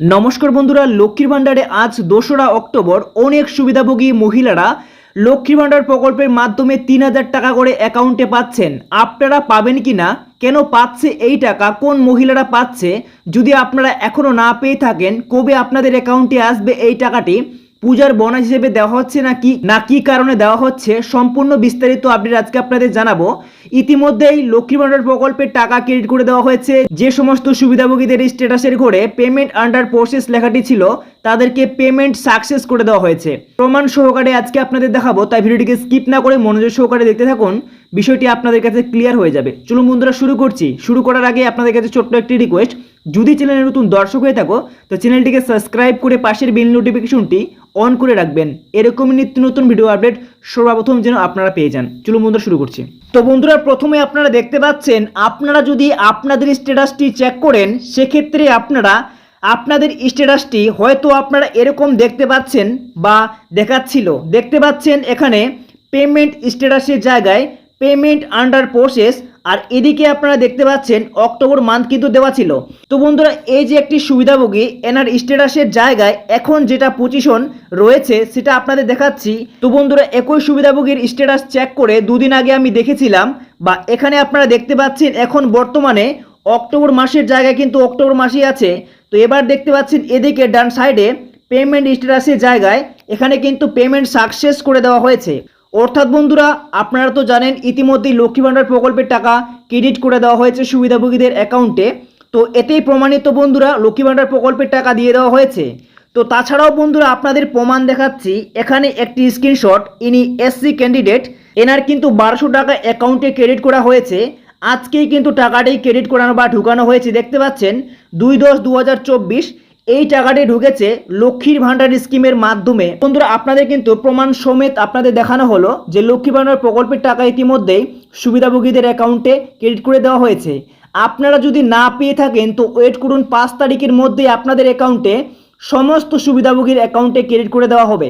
নমস্কার বন্ধুরা, লক্ষ্মীর ভাণ্ডারে আজ দোসরা অক্টোবর। অনেক সুবিধাভোগী মহিলারা লক্ষ্মীর ভাণ্ডার প্রকল্পের মাধ্যমে তিন হাজার টাকা করে অ্যাকাউন্টে পাচ্ছেন। আপনারা পাবেন কি না কেন পাচ্ছে এই টাকা? কোন মহিলারা পাচ্ছে? যদি আপনারা এখনও না পেয়ে থাকেন, কবে আপনাদের অ্যাকাউন্টে আসবে এই টাকাটি? পূজার বোনাস হিসেবে দেওয়া হচ্ছে না কি না কি কারণে দেওয়া হচ্ছে? সম্পূর্ণ বিস্তারিত আপডেট আজকে আপনাদের জানাব। ইতিমধ্যেই লক্ষ্মী ভাণ্ডার প্রকল্পের টাকা ক্রেডিট করে দেওয়া হয়েছে। যে সমস্ত সুবিধাভোগীদের স্ট্যাটাসের ঘরে পেমেন্ট আন্ডার প্রসেস লেখাটি ছিল, তাদেরকে পেমেন্ট সাকসেস করে দেওয়া হয়েছে। প্রমাণ সহকারে আজকে আপনাদের দেখাবো, তাই ভিডিওটিকে স্কিপ না করে মনোযোগ সহকারে দেখতে থাকুন। বিষয়টি আপনাদের কাছে ক্লিয়ার হয়ে যাবে। চলুন বন্ধুরা, শুরু করছি। শুরু করার আগে আপনাদের কাছে ছোট্ট একটি রিকোয়েস্ট যদি চ্যানেলে নতুন দর্শক হয়ে থাকো, তো চ্যানেলটিকে সাবস্ক্রাইব করে পাশের বেল নোটিফিকেশনটি অন করে রাখবেন। এরকমই নিত্য নতুন ভিডিও আপডেট সর্বপ্রথম যেন আপনারা পেয়ে যান। চলুন বন্ধুরা, শুরু করছি। তো বন্ধুরা, প্রথমে আপনারা দেখতে পাচ্ছেন, আপনারা যদি আপনাদের স্ট্যাটাসটি চেক করেন, সেক্ষেত্রে আপনারা, আপনাদের স্ট্যাটাসটি হয়তো আপনারা এরকম দেখতে পাচ্ছেন বা দেখাচ্ছিল। দেখতে পাচ্ছেন এখানে পেমেন্ট স্ট্যাটাসের জায়গায় পেমেন্ট আন্ডার প্রসেস, আর এদিকে আপনারা দেখতে পাচ্ছেন অক্টোবর মান্থ কিন্তু দেওয়া ছিল। তো বন্ধুরা, এই যে একটি সুবিধাভোগী, এনার স্ট্যাটাসের জায়গায় এখন যেটা পজিশন রয়েছে, সেটা আপনাদের দেখাচ্ছি। তো বন্ধুরা, একই সুবিধাভোগীর স্ট্যাটাস চেক করে দুদিন আগে আমি দেখেছিলাম, বা এখানে আপনারা দেখতে পাচ্ছেন এখন বর্তমানে অক্টোবর মাসের জায়গায় কিন্তু অক্টোবর মাসেই আছে। তো এবার দেখতে পাচ্ছেন এদিকে ডান সাইডে পেমেন্ট স্ট্যাটাসের জায়গায়, এখানে কিন্তু পেমেন্ট সাকসেস করে দেওয়া হয়েছে। অর্থাৎ বন্ধুরা, আপনারা তো জানেন, ইতিমধ্যেই লক্ষ্মী ভাণ্ডার প্রকল্পের টাকা ক্রেডিট করে দেওয়া হয়েছে সুবিধাভোগীদের অ্যাকাউন্টে তো এতেই প্রমাণিত বন্ধুরা, লক্ষ্মী ভাণ্ডার প্রকল্পের টাকা দিয়ে দেওয়া হয়েছে। তো তাছাড়াও বন্ধুরা, আপনাদের প্রমাণ দেখাচ্ছি, এখানে একটি স্ক্রিনশট ইনি এসসি ক্যান্ডিডেট এনার কিন্তু বারোশো টাকা অ্যাকাউন্টে ক্রেডিট করা হয়েছে। আজকেই কিন্তু টাকাটাই ক্রেডিট করানো বা ঢুকানো হয়েছে, দেখতে পাচ্ছেন, দুই দশ দু এই টাকাটি ঢুকেছে লক্ষ্মীর ভাণ্ডার স্কিমের মাধ্যমে। বন্ধুরা, আপনাদের কিন্তু প্রমাণ সমেত আপনাদের দেখানো হলো যে লক্ষ্মী ভাণ্ডার প্রকল্পের টাকা ইতিমধ্যেই সুবিধাভোগীদের অ্যাকাউন্টে ক্রেডিট করে দেওয়া হয়েছে। আপনারা যদি না পেয়ে থাকেন, তো ওয়েট করুন, পাঁচ তারিখের মধ্যেই আপনাদের অ্যাকাউন্টে সমস্ত সুবিধাভোগীর অ্যাকাউন্টে ক্রেডিট করে দেওয়া হবে।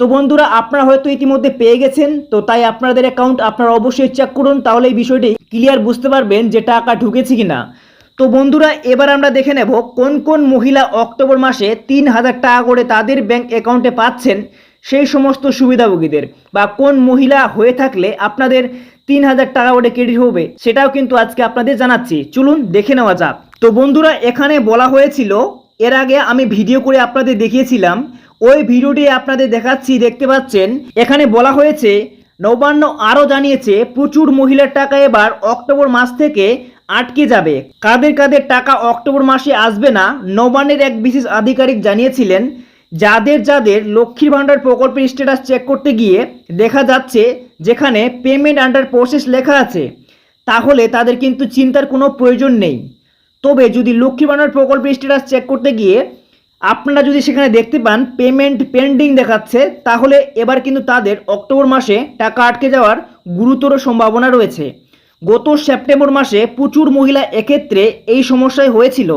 তো বন্ধুরা, আপনারা হয়তো ইতিমধ্যে পেয়ে গেছেন, তো তাই আপনাদের অ্যাকাউন্ট আপনারা অবশ্যই চেক করুন তাহলে এই বিষয়টি ক্লিয়ার বুঝতে পারবেন যে টাকা ঢুকেছে কিনা। তো বন্ধুরা, এবার আমরা দেখে নেব কোন কোন মহিলা অক্টোবর মাসে তিন হাজার টাকা করে তাদের ব্যাংক অ্যাকাউন্টে পাচ্ছেন সেই সমস্ত সুবিধাভোগীদের বা কোন মহিলা হয়ে থাকলে আপনাদের তিন হাজার টাকা করে ক্রেডিট হবে সেটাও কিন্তু আজকে আপনাদের জানাচ্ছি। চলুন দেখে নেওয়া যাক। তো বন্ধুরা, এখানে বলা হয়েছিল, এর আগে আমি ভিডিও করে আপনাদের দেখিয়েছিলাম, ওই ভিডিওটি আপনাদের দেখাচ্ছি, দেখতে পাচ্ছেন, এখানে বলা হয়েছে, নবান্ন আরও জানিয়েছে, প্রচুর মহিলার টাকা এবার অক্টোবর মাস থেকে আটকে যাবে। কাদের কাদের টাকা অক্টোবর মাসে আসবে না, নবান্নের এক বিশেষ আধিকারিক জানিয়েছিলেন, যাদের যাদের লক্ষ্মীর ভাণ্ডার প্রকল্পের স্ট্যাটাস চেক করতে গিয়ে দেখা যাচ্ছে যেখানে পেমেন্ট আন্ডার প্রসেস লেখা আছে, তাহলে তাদের কিন্তু চিন্তার কোনো প্রয়োজন নেই। তবে যদি লক্ষ্মী ভাণ্ডার প্রকল্পের স্ট্যাটাস চেক করতে গিয়ে আপনারা যদি সেখানে দেখতে পান পেমেন্ট পেন্ডিং দেখাচ্ছে, তাহলে এবার কিন্তু তাদের অক্টোবর মাসে টাকা আটকে যাওয়ার গুরুতর সম্ভাবনা রয়েছে। গত সেপ্টেম্বর মাসে প্রচুর মহিলা এক্ষেত্রে এই সমস্যায় হয়েছিল,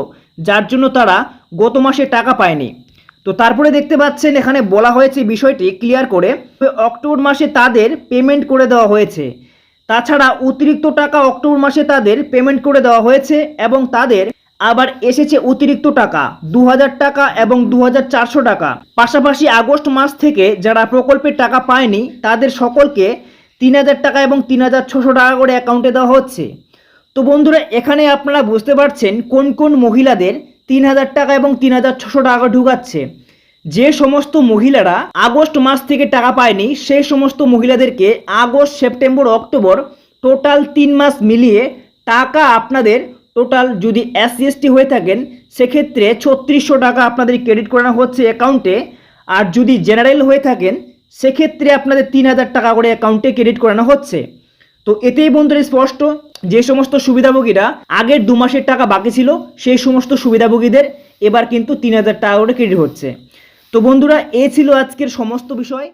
যার জন্য তারা গত মাসে টাকা পায়নি। তো তারপরে দেখতে পাচ্ছেন, এখানে বলা হয়েছে বিষয়টি ক্লিয়ার করে। অক্টোবর মাসে তাদের পেমেন্ট করে দেওয়া হয়েছে। তাছাড়া অতিরিক্ত টাকা অক্টোবর মাসে তাদের পেমেন্ট করে দেওয়া হয়েছে এবং তাদের আবার এসেছে অতিরিক্ত টাকা দু হাজার টাকা এবং দু হাজার চারশো টাকা। পাশাপাশি আগস্ট মাস থেকে যারা প্রকল্পের টাকা পায়নি, তাদের সকলকে তিন হাজার টাকা এবং তিন হাজার ছশো টাকা করে অ্যাকাউন্টে দেওয়া হচ্ছে। তো বন্ধুরা, এখানে আপনারা বুঝতে পারছেন কোন কোন মহিলাদের তিন হাজার টাকা এবং তিন হাজার ছশো টাকা ঢুকাচ্ছে। যে সমস্ত মহিলারা আগস্ট মাস থেকে টাকা পায়নি, সেই সমস্ত মহিলাদেরকে আগস্ট, সেপ্টেম্বর, অক্টোবর টোটাল তিন মাস মিলিয়ে টাকা আপনাদের টোটাল যদি এস টি হয়ে থাকেন, সেক্ষেত্রে ছত্রিশশো টাকা আপনাদের ক্রেডিট করানো হচ্ছে অ্যাকাউন্টে আর যদি জেনারেল হয়ে থাকেন সেক্ষেত্রে আপনাদের তিন হাজার টাকা করে অ্যাকাউন্টে ক্রেডিট করানো হচ্ছে। তো এতেই বন্ধুরা স্পষ্ট, যে সমস্ত সুবিধাভোগীরা আগের দু মাসের টাকা বাকি ছিল, সেই সমস্ত সুবিধাভোগীদের এবার কিন্তু তিন হাজার টাকা করে ক্রেডিট হচ্ছে। তো বন্ধুরা, এ ছিল আজকের সমস্ত বিষয়।